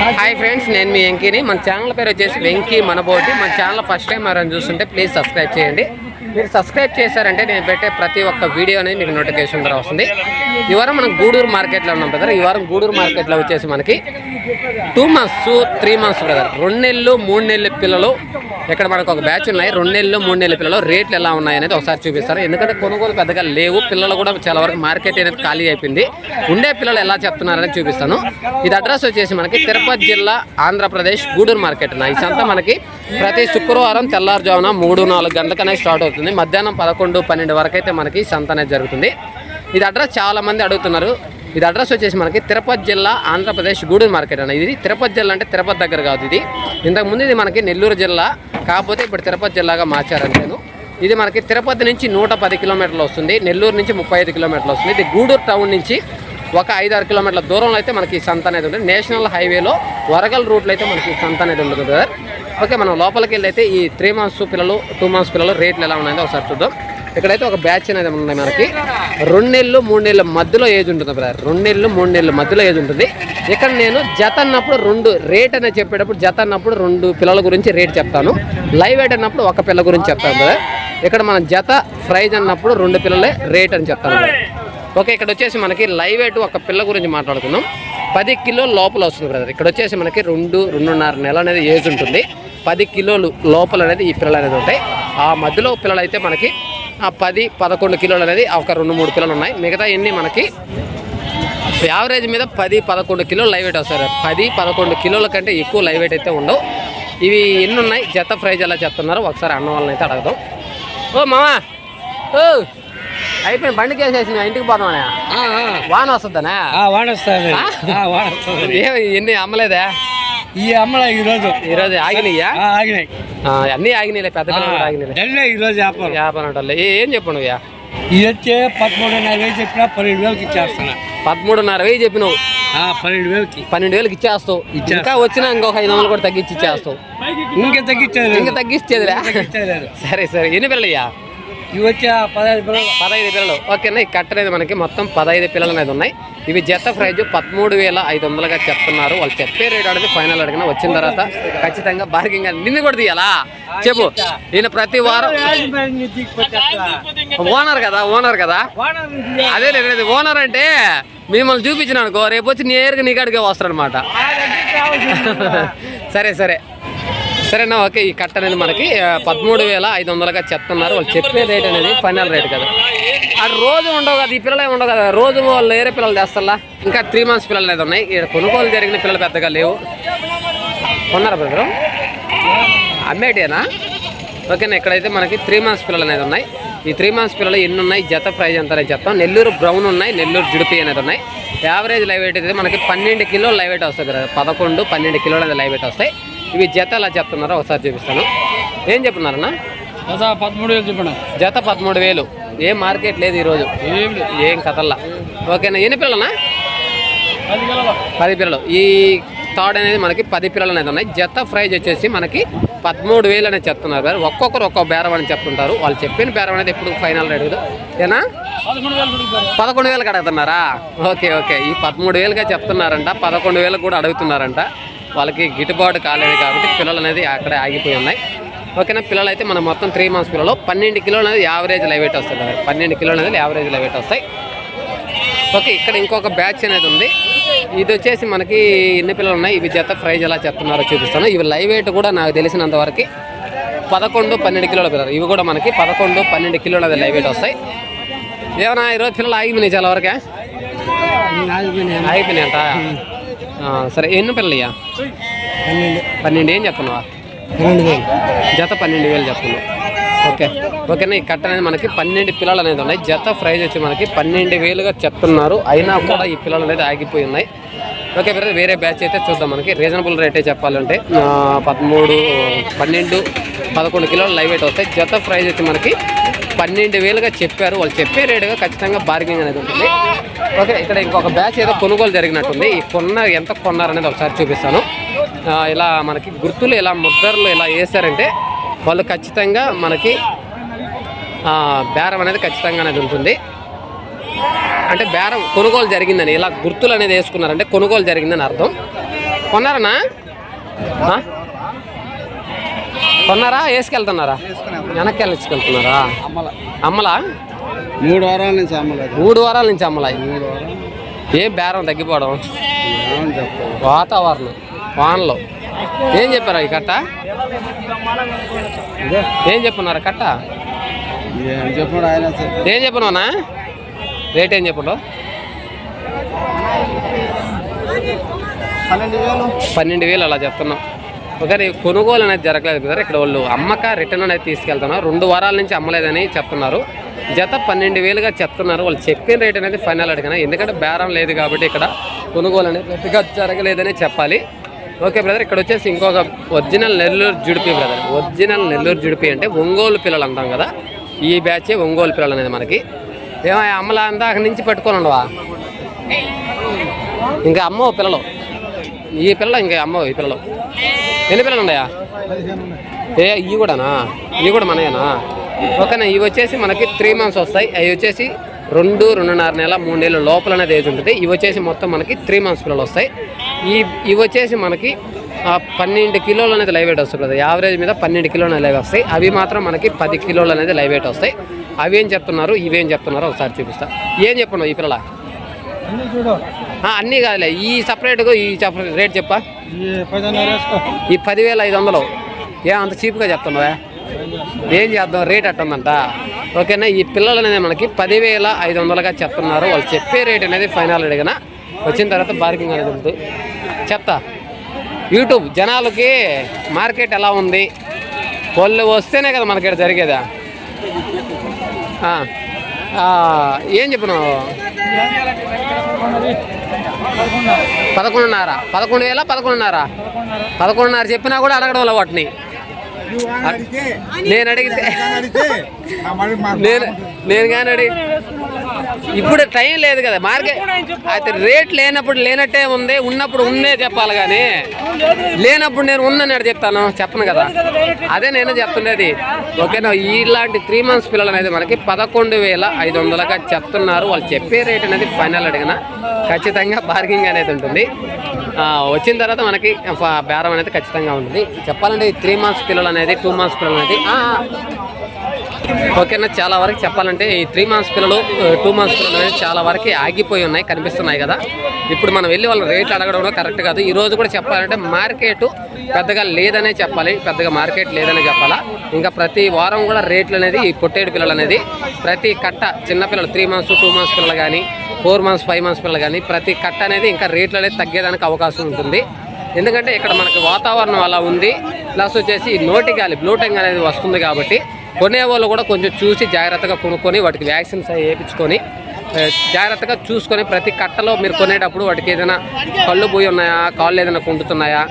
Hi friends నేను మీ వెంకీని. మన channel పేరు వచ్చేసి వెంకీ మనబోటి. మన ఛానల్ ఫస్ట్ టైం ఎవరైనా చూస్తుంటే ప్లీజ్ సబ్స్క్రైబ్ చేయండి. మీరు సబ్స్క్రైబ్ చేశారంటే నేను పెట్టే ప్రతి ఒక్క వీడియో అనేది మీకు నోటిఫికేషన్ ద్వారా వస్తుంది. ఈ వారం మనం గూడూరు మార్కెట్లో ఉన్నాం బ్రదర్ ఈ వారం గూడూరు మార్కెట్లో వచ్చేసి మనకి two months three months brother రెండు నెలలు మూడు నెలల పిల్లలు ఇక్కడ మనకు ఒక బ్యాచ్ ఉన్నాయి. రెండు నెలలు మూడు నెలల పిల్లలు రేట్లు ఎలా ఉన్నాయి అనేది ఒకసారి చూపిస్తారు. ఎందుకంటే కొనుగోలు పెద్దగా లేవు. పిల్లలు కూడా చాలా వరకు మార్కెట్ అనేది ఖాళీ అయిపోయింది. ఉండే పిల్లలు ఎలా చెప్తున్నారని చూపిస్తాను. ఇది అడ్రస్ వచ్చేసి మనకి తిరుపతి జిల్లా ఆంధ్రప్రదేశ్ గూడూరు మార్కెట్ అన్న ఈ సంత మనకి ప్రతి శుక్రవారం తెల్లారుజామున మూడు నాలుగు గంటలకనే స్టార్ట్ అవుతుంది. మధ్యాహ్నం పదకొండు పన్నెండు వరకు అయితే మనకి సంత అనేది జరుగుతుంది. ఇది అడ్రస్ చాలామంది అడుగుతున్నారు. ఇది అడ్రస్ వచ్చేసి మనకి తిరుపతి జిల్లా ఆంధ్రప్రదేశ్ గూడూరు మార్కెట్ అన్న. ఇది తిరుపతి జిల్లా అంటే తిరుపతి దగ్గర కాదు ఇది. ఇంతకుముందు ఇది మనకి నెల్లూరు జిల్లా కాకపోతే ఇప్పుడు తిరుపతి జిల్లాగా మార్చారని నేను ఇది మనకి తిరుపతి నుంచి నూట పది కిలోమీటర్లు వస్తుంది. నెల్లూరు నుంచి ముప్పై ఐదు కిలోమీటర్లు వస్తుంది. ఇది గూడూరు టౌన్ నుంచి ఒక ఐదు ఆరు కిలోమీటర్ల దూరంలో అయితే మనకి ఈ సంత అనేది ఉంటుంది. నేషనల్ హైవేలో వరగల్ రూట్లో అయితే మనకి ఈ సంత అనేది ఉంటుంది బ్రదర్ ఓకే మనం లోపలికి వెళ్ళి అయితే ఈ త్రీ మంత్స్ పిల్లలు టూ మంత్స్ పిల్లలు రేట్లు ఎలా ఉన్నాయో ఒకసారి చూద్దాం. ఇక్కడైతే ఒక బ్యాచ్ అనేది ఉన్నాయి మనకి. రెండు నెలలు మూడు నెలల మధ్యలో ఏజ్ ఉంటుంది బ్రదర్. రెండు నెలలు మూడు నెలల మధ్యలో ఏజ్ ఉంటుంది. ఇక్కడ నేను జత అన్నప్పుడు రెండు రేట్ అనేది చెప్పేటప్పుడు జత అన్నప్పుడు రెండు పిల్లల గురించి రేట్ చెప్తాను. లైవ్ ఎయిట్ అన్నప్పుడు ఒక పిల్ల గురించి చెప్తాను బ్రదర్. ఇక్కడ మనం జత ప్రైజ్ అన్నప్పుడు రెండు పిల్లలే రేట్ అని చెప్తాను. ఓకే ఇక్కడ వచ్చేసి మనకి లైవ్ ఎటు ఒక పిల్ల గురించి మాట్లాడుకుందాం. పది కిలో లోపల వస్తుంది బ్రదర్ ఇక్కడ వచ్చేసి మనకి రెండు రెండున్నర నెల అనేది ఏజ్ ఉంటుంది. పది కిలోలు లోపల అనేది ఈ పిల్లలు అనేది ఉంటాయి. ఆ మధ్యలో పిల్లలు అయితే మనకి ఆ పది పదకొండు కిలోలు అనేది ఒక రెండు మూడు పిల్లలు ఉన్నాయి. మిగతా ఎన్ని మనకి యావరేజ్ మీద పది పదకొండు కిలోలు లైవ్ వెయిట్ వస్తారు పది పదకొండు కిలోల కంటే ఎక్కువ లైవ్ వెయిట్ అయితే ఉండవు. ఇవి ఎన్ని ఉన్నాయి? జత ప్రైజ్ ఎలా చెప్తున్నారు? ఒకసారి అన్న వాళ్ళని అయితే అడగదాం. ఓ మామా! ఓ! అయిపోయింది బండికి వేసేసి మేము ఇంటికి పోదామనే వాన వస్తుందనా? వాడొస్తుంది ఏ ఎన్ని అమ్మలేదా? ఈ అమ్మల ఈ రోజు ఈరోజు ఆగినాయ్యా ఆ, ఆగినాయి. ఆ, అన్నీ ఆగినాయిలే పెద్ద పిల్లలు కూడా ఆగినాయిలే. డల్లే ఈ రోజు వ్యాపారం. వ్యాపారం అంటే ఏం చెప్పు నువ్వు ఇది వచ్చే పదమూడున్నర వేలు చెప్పినా పన్నెండు వేలకి ఇచ్చేస్తున్నా. పదమూడున్నర వెయ్యి చెప్పినావు. పన్నెండు వేలకి. పన్నెండు వేలకు ఇచ్చేస్తావు. ఇచ్చేస్తా. ఇంకా వచ్చినా ఇంకొక ఐదు వందలు కూడా తగ్గించి ఇచ్చేస్తావు. ఇంకా తగ్గించేది ఇంకా తగ్గించేది సరే సరే. ఎన్ని పిల్లలయ్యా ఇవి వచ్చే పదహైదు పిల్లలు పదహైదు పిల్లలు ఓకేనా ఈ కట్ట అనేది మనకి మొత్తం పదహైదు పిల్లలు అనేది ఉన్నాయి ఇవి జత ప్రైజ్ పదమూడు వేల ఐదు వందలుగా చెప్తున్నారు వాళ్ళు చెప్పే రేట్ అనేది ఫైనల్ అడిగిన వచ్చిన తర్వాత ఖచ్చితంగా బార్గింగ్ నిన్ను కూడా తీయాలా చెప్పు ఈయన ప్రతి వారం ఓనర్ కదా ఓనర్ కదా అదే లేదు ఓనర్ అంటే మిమ్మల్ని చూపించిన అనుకో రేపు వచ్చి నేరుగా నీ కాడికే వస్తారనమాట సరే సరే సరేనా? ఓకే ఈ కట్ట అనేది మనకి పదమూడు వేల ఐదు వందలుగా చెప్తున్నారు. వాళ్ళు చెప్పే రేట్ అనేది ఫైనల్ రేట్ కదా. అది రోజు ఉండవు కదా ఈ పిల్లలే ఉండవు కదా. రోజు వాళ్ళు వేరే పిల్లలు తెస్తారా ఇంకా త్రీ మంత్స్ పిల్లలు అనేది ఉన్నాయి. ఇక్కడ కొనుగోలు జరిగిన పిల్లలు పెద్దగా లేవు. కొన్నారా బ్రదరు? అమ్మేటేనా ఓకేనా ఇక్కడైతే మనకి త్రీ మంత్స్ పిల్లలు అనేది ఉన్నాయి. ఈ త్రీ మంత్స్ పిల్లలు ఎన్ని ఉన్నాయి? జత ప్రైజ్ ఎంత అనేది చెప్తాం. నెల్లూరు బ్రౌన్ ఉన్నాయి నెల్లూరు జుడిపి అనేది ఉన్నాయి. యావరేజ్ లైవ్ వెయిట్ అయితే మనకి పన్నెండు కిలోలు లైవ్ వెయిట్ వస్తుంది కదా పదకొండు పన్నెండు కిలోలు అనేది లైవ్ వెయిట్ వస్తాయి. ఇవి జత ఎలా చెప్తున్నారో ఒకసారి చూపిస్తాను. ఏం చెప్తున్నారన్నా? పదమూడు వేలు చెప్పిన. జత పదమూడు వేలు. ఏం మార్కెట్ లేదు ఈరోజు. ఏం కథల్లా. ఓకేనా ఎన్ని పిల్లలనా పది పిల్లలు. ఈ థర్డ్ అనేది మనకి పది పిల్లలు అనేది ఉన్నాయి. జత ప్రైజ్ వచ్చేసి మనకి పదమూడు వేలు అనేది చెప్తున్నారు సార్ ఒక్కొక్కరు ఒక్కొక్క బేరం అని చెప్తుంటారు. వాళ్ళు చెప్పిన బేరం అనేది ఎప్పుడు ఫైనల్ కదా. ఏనా? పదకొండు వేలు పదకొండు వేలకు అడుగుతున్నారా? Okay okay. ఈ పదమూడు వేలుగా చెప్తున్నారంట. పదకొండు వేలకు కూడా అడుగుతున్నారంట. వాళ్ళకి గిట్టుబాటు కాలేదు కాబట్టి పిల్లలు అనేది అక్కడే ఆగిపోయి ఉన్నాయి. ఓకేనా? పిల్లలు అయితే మనం మొత్తం త్రీ మంత్స్ పిల్లలు. పన్నెండు కిలోలు అనేది యావరేజ్ లైవ్ వెయిట్ వస్తుంది కదా పన్నెండు కిలోలు అనేది యావరేజ్ లైవ్ వెయిట్ వస్తాయి. ఓకే ఇక్కడ ఇంకొక బ్యాచ్ అనేది ఉంది. ఇది వచ్చేసి మనకి ఎన్ని పిల్లలు ఉన్నాయి? ఇవి జత ప్రైజ్ ఎలా చెప్తున్నారో చూపిస్తాను. ఇవి లైవ్ వెయిట్ కూడా నాకు తెలిసినంత వరకు పదకొండు పన్నెండు కిలోల పిల్లలు. ఇవి కూడా మనకి పదకొండు పన్నెండు కిలోలు అది లైవ్ వెయిట్ వస్తాయి. ఏమన్నా ఈరోజు పిల్లలు ఆగిపోయినాయి చాలా వరకే? అయిపోయినాయంట ఆ, సరే ఎన్ని పిల్లలయ్యా? పన్నెండు. ఏం చెప్తున్నావా? పన్నెండు వేలు. జత పన్నెండు వేలు చెప్తున్నావు. ఓకే. ఓకేనా ఈ కట్ట అనేది మనకి పన్నెండు పిల్లలు అనేది ఉన్నాయి. జత ప్రైజ్ వచ్చి మనకి పన్నెండు వేలుగా చెప్తున్నారు. అయినా కూడా ఈ పిల్లలు అనేది ఆగిపోయి ఉన్నాయి. ఓకే బ్రదర్ వేరే బ్యాచ్ అయితే చూద్దాం మనకి. రీజనబుల్ రేటే చెప్పాలంటే పదమూడు పన్నెండు పదకొండు కిలోలు లైవ్ వెయిట్ వస్తాయి. జత ప్రైజ్ వచ్చి మనకి పన్నెండు వేలుగా చెప్పారు. వాళ్ళు చెప్పే రేటుగా ఖచ్చితంగా బార్గింగ్ అనేది ఉంటుంది. ఓకే ఇక్కడ ఇంకొక బ్యాచ్ ఏదో కొనుగోలు జరిగినట్టుంది. ఈ కొన్న ఎంత కొన్నారనేది ఒకసారి చూపిస్తాను. ఇలా మనకి గుర్తులు ఇలా ముద్రలు ఇలా వేసారంటే వాళ్ళు ఖచ్చితంగా మనకి బేరం అనేది ఖచ్చితంగా అనేది ఉంటుంది. అంటే బేరం కొనుగోలు జరిగిందని ఇలా గుర్తులు అనేది వేసుకున్నారంటే కొనుగోలు జరిగిందని అర్థం. కొన్నారనా? కొన్నారా? వేసుకెళ్తున్నారా? వెనక్కి వెళ్ళించుకెళ్తున్నారా అమ్మలా? మూడు వారాల నుంచి అమ్మలేదు మూడు వారాల నుంచి అమ్మలా? ఏం బేరం తగ్గిపోవడం? వాతావరణం వానలో. ఏం చెప్పారా ఈ కట్ట? ఏం చెప్పున్నారా కట్ట? ఏం చెప్పనున్నా రేట్ ఏం చెప్పడు పన్నెండు వేలు. పన్నెండు వేలు అలా చెప్తున్నాం ఒకరి కొనుగోలు అనేది జరగలేదు కదా ఇక్కడ వాళ్ళు అమ్మక రిటర్న్ అనేది తీసుకెళ్తున్నారు. రెండు వారాల నుంచి అమ్మలేదని చెప్తున్నారు. జత పన్నెండు వేలుగా చెప్తున్నారు. వాళ్ళు చెప్పిన రేట్ అనేది ఫైనల్ అడిగిన. ఎందుకంటే బేరం లేదు కాబట్టి ఇక్కడ కొనుగోలు అనేది పెద్దగా జరగలేదని చెప్పాలి. ఓకే బ్రదర్ ఇక్కడ వచ్చేసి ఇంకొక ఒరిజినల్ నెల్లూరు జుడిపి బ్రదర్. ఒరిజినల్ నెల్లూరు జుడిపి అంటే ఒంగోలు పిల్లలు అంటాం కదా. ఈ బ్యాచే ఒంగోలు పిల్లలు అనేది మనకి. ఏమో అమ్మల అందాక నుంచి పెట్టుకొని ఉండవా? ఇంకా అమ్మ పిల్లలు. ఈ పిల్ల ఇంకా అమ్మ ఈ పిల్లలు. ఎన్ని పిల్లలు ఉన్నాయా? ఏ ఇవి కూడానా? ఇవి కూడా మనయేనా? ఓకేనా ఇవి వచ్చేసి మనకి త్రీ మంత్స్ వస్తాయి. అవి వచ్చేసి రెండు రెండున్నర నెల మూడు నెలల లోపల అనేది ఏజ్ ఉంటుంది. ఇవి వచ్చేసి మొత్తం మనకి త్రీ మంత్స్ పిల్లలు వస్తాయి. ఈ ఇవి వచ్చేసి మనకి పన్నెండు కిలోలు అనేది లైవ్ వెయిట్ వస్తుంది కదా. యావరేజ్ మీద పన్నెండు కిలోలు లైవ్ వస్తాయి. అవి మాత్రం మనకి పది కిలోలు అనేది లైవ్ వెయిట్ వస్తాయి. అవి ఏం చెప్తున్నారు? ఇవేం చెప్తున్నారు ఒకసారి చూపిస్తా. ఏం చెప్పున్నావు ఈ పిల్లల? అన్నీ కాదులే. ఈ సపరేట్గా ఈ సపరేట్ రేట్ చెప్పా? ఈ పదివేల ఐదు వందలు. ఏ అంత చీప్గా చెప్తున్నావా? ఏం చేద్దాం? రేట్ అట్టుందంట ఓకేనా? ఈ పిల్లలు అనేది మనకి పదివేల ఐదు వందలుగా చెప్తున్నారు. వాళ్ళు చెప్పే రేట్ అనేది ఫైనల్ అడిగిన వచ్చిన తర్వాత బార్గింగ్ అనేది ఉంటుంది. చెప్తా. యూట్యూబ్ జనాలకి మార్కెట్ ఎలా ఉంది? వాళ్ళు వస్తేనే కదా మనకి ఇక్కడ జరిగేదా. ఏం చెప్పినావు? పదకొండున్నర. పదకొండు వేల పదకొండున్నర? పదకొండున్నర చెప్పినా కూడా అడగడం వల్ల వాటిని. నేను అడిగితే నేను నేను కానీ ఇప్పుడు టైం లేదు కదా మార్కెట్ అయితే రేట్ లేనప్పుడు లేనట్టే ఉంది ఉన్నప్పుడు ఉందే చెప్పాలి కానీ లేనప్పుడు నేను ఉందని చెప్తాను? చెప్పను కదా. అదే నేను చెప్తుండేది ఓకేనా? ఇలాంటి త్రీ మంత్స్ పిల్లలు అనేది మనకి పదకొండు వేల ఐదు వందలుగా చెప్తున్నారు. వాళ్ళు చెప్పే రేట్ అనేది ఫైనల్ అడిగిన ఖచ్చితంగా బార్గింగ్ అనేది ఉంటుంది. వచ్చిన తర్వాత మనకి బేరం అనేది ఖచ్చితంగా ఉంటుంది. చెప్పాలంటే త్రీ మంత్స్ పిల్లలు అనేది టూ మంత్స్ పిల్లలు అనేది ఓకేనా చాలా వరకు చెప్పాలంటే ఈ త్రీ మంత్స్ పిల్లలు టూ మంత్స్ పిల్లలు అనేది చాలా వరకు ఆగిపోయి ఉన్నాయి కనిపిస్తున్నాయి కదా. ఇప్పుడు మనం వెళ్ళి వాళ్ళ రేట్లు అడగడం కూడా కరెక్ట్ కాదు. ఈ రోజు కూడా చెప్పాలంటే మార్కెట్ పెద్దగా లేదనే చెప్పాలి పెద్దగా మార్కెట్ లేదనే చెప్పాలా. ఇంకా ప్రతి వారం కూడా రేట్లు అనేది ఈ పొట్టేడు పిల్లలు అనేది ప్రతి కట్ట చిన్న పిల్లలు త్రీ మంత్స్ టూ మంత్స్ పిల్లలు కానీ ఫోర్ మంత్స్ ఫైవ్ మంత్స్ పిల్లలు కానీ ప్రతి కట్ట అనేది ఇంకా రేట్లు అనేది తగ్గేదానికి అవకాశం ఉంటుంది. ఎందుకంటే ఇక్కడ మనకి వాతావరణం అలా ఉంది ప్లస్ వచ్చేసి నోటి గాలి బ్లూటింగ్ అనేది వస్తుంది కాబట్టి కొనేవాళ్ళు కూడా కొంచెం చూసి జాగ్రత్తగా కొనుక్కొని వాటికి వ్యాక్సిన్స్ అవి వేయించుకొని జాగ్రత్తగా చూసుకొని ప్రతి కట్టలో మీరు కొనేటప్పుడు వాటికి ఏదైనా కళ్ళు పోయి ఉన్నాయా కాళ్ళు ఏదైనా కుంటుతున్నాయా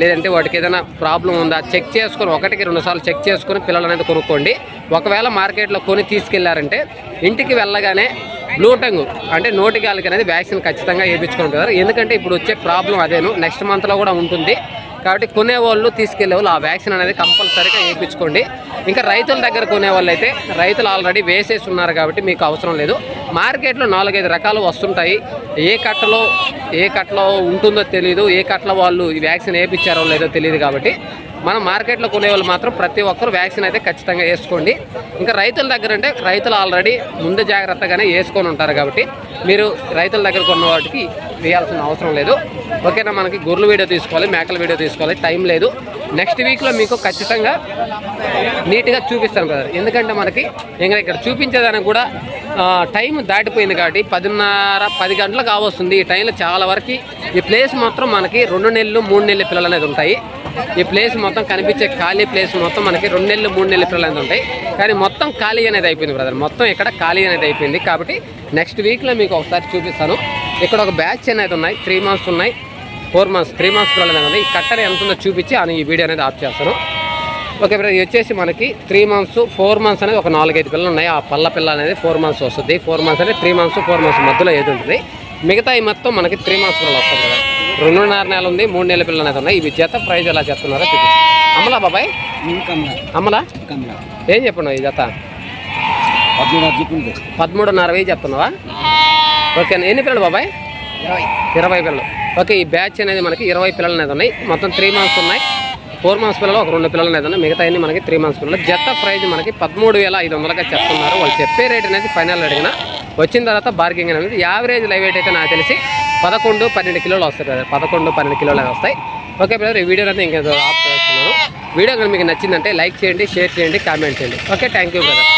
లేదంటే వాటికి ఏదైనా ప్రాబ్లం ఉందా చెక్ చేసుకొని ఒకటికి రెండు సార్లు చెక్ చేసుకొని పిల్లలు అనేది కొనుక్కోండి. ఒకవేళ మార్కెట్లో కొని తీసుకెళ్ళారంటే ఇంటికి వెళ్ళగానే బ్లూ టంగ్ అంటే నోటి గాలికి అనేది వ్యాక్సిన్ ఖచ్చితంగా వేయించుకుంటారు కదా ఎందుకంటే ఇప్పుడు వచ్చే ప్రాబ్లం అదేను నెక్స్ట్ మంత్లో కూడా ఉంటుంది. కాబట్టి కొనేవాళ్ళు తీసుకెళ్ళే వాళ్ళు ఆ వ్యాక్సిన్ అనేది కంపల్సరీగా వేయించుకోండి. ఇంకా రైతుల దగ్గర కొనే వాళ్ళైతే రైతులు ఆల్రెడీ వేసేసి ఉన్నారు కాబట్టి మీకు అవసరం లేదు. మార్కెట్లో నాలుగైదు రకాలు వస్తుంటాయి. ఏ కట్టలో ఏ కట్టలో ఉంటుందో తెలియదు ఏ కట్టలో వాళ్ళు ఈ వ్యాక్సిన్ వేయించారో లేదో తెలియదు కాబట్టి మనం మార్కెట్లో కొనే వాళ్ళు మాత్రం ప్రతి ఒక్కరు వ్యాక్సిన్ అయితే ఖచ్చితంగా వేసుకోండి. ఇంకా రైతుల దగ్గర అంటే రైతులు ఆల్రెడీ ముందు జాగ్రత్తగానే వేసుకొని ఉంటారు కాబట్టి మీరు రైతుల దగ్గర కొన్న వాటికి వేయాల్సిన అవసరం లేదు. ఓకేనా మనకి గొర్రెల వీడియో తీసుకోవాలి మేకల వీడియో తీసుకోవాలి టైం లేదు. నెక్స్ట్ వీక్లో మీకు ఖచ్చితంగా నీట్గా చూపిస్తాను కదా. ఎందుకంటే మనకి ఇంకా ఇక్కడ చూపించేదానికి కూడా టైం దాటిపోయింది కాబట్టి పదిన్నర పది గంటలు కావస్తుంది. ఈ టైంలో చాలా వరకు ఈ ప్లేస్ మాత్రం మనకి రెండు నెలలు మూడు నెలల పిల్లలు అనేది ఉంటాయి. ఈ ప్లేస్ మొత్తం కనిపించే ఖాళీ ప్లేస్ మొత్తం మనకి రెండు నెలలు మూడు నెలలు పిల్లలు అనేది ఉంటాయి. కానీ మొత్తం ఖాళీ అనేది అయిపోయింది బ్రదర్ మొత్తం ఇక్కడ ఖాళీ అనేది అయిపోయింది. కాబట్టి నెక్స్ట్ వీక్లో మీకు ఒకసారి చూపిస్తాను. ఇక్కడ ఒక బ్యాచ్ అనేది ఉన్నాయి. త్రీ మంత్స్ ఉన్నాయి. ఫోర్ మంత్స్ త్రీ మంత్స్ పిల్లలు అనేది ఉన్నాయి. ఈ కట్టర్ ఎంత ఉందో చూపించి అని ఈ వీడియో అనేది ఆఫ్ చేస్తాను. ఓకే బ్రదర్ ఇది వచ్చేసి మనకి త్రీ మంత్స్ ఫోర్ మంత్స్ అనేది ఒక నాలుగైదు పిల్లలు ఉన్నాయి. ఆ పల్ల పిల్ల అనేది ఫోర్ మంత్స్ వస్తుంది. ఫోర్ మంత్స్ అనేది త్రీ మంత్స్ ఫోర్ మంత్స్ మధ్యలో ఏది ఉంటుంది? మిగతా ఈ మొత్తం మనకి త్రీ మంత్స్ పిల్లలు వస్తుంది కదా రెండున్నర నెల ఉంది మూడు నెలల పిల్లలు అనేది ఉన్నాయి. ఇవి జత ప్రైజ్ ఎలా చెప్తున్నారో చూపి అమ్మలా బాబాయ్? అమలా? అమ్మలా ఏం చెప్పను ఈ జత? పదమూడున్నర వెయ్యి చెప్తున్నావా? ఓకే ఎన్ని పిల్లలు బాబాయ్? ఇరవై పిల్లలు. ఓకే ఈ బ్యాచ్ అనేది మనకి ఇరవై పిల్లలు అనేది ఉన్నాయి. మొత్తం త్రీ మంత్స్ ఉన్నాయి. ఫోర్ మంత్స్ పిల్లలు ఒక రెండు పిల్లలు అనేది ఉన్నాయి. మిగతా అన్ని మనకి త్రీ మంత్స్ పిల్లలు. జత ప్రైజ్ మనకి పదమూడు వేల ఐదు వందలుగా చెప్తున్నారు. వాళ్ళు చెప్పే రేట్ అనేది ఫైనల్ అడిగిన. వచ్చిన తర్వాత బార్గింగ్ అనేది యావరేజ్ లైవ్ రేట్ అయితే నాకు తెలిసి పదకొండు పన్నెండు కిలోలు వస్తాయి బ్రదర్ పదకొండు పన్నెండు కిలోలు వస్తాయి. ఓకే బ్రదర్ ఈ వీడియో అయితే ఇంకా ఆఫ్ చేస్తున్నాను వీడియో కనుక మీకు నచ్చిందంటే లైక్ చేయండి షేర్ చేయండి కామెంట్ చేయండి. Okay thank you brother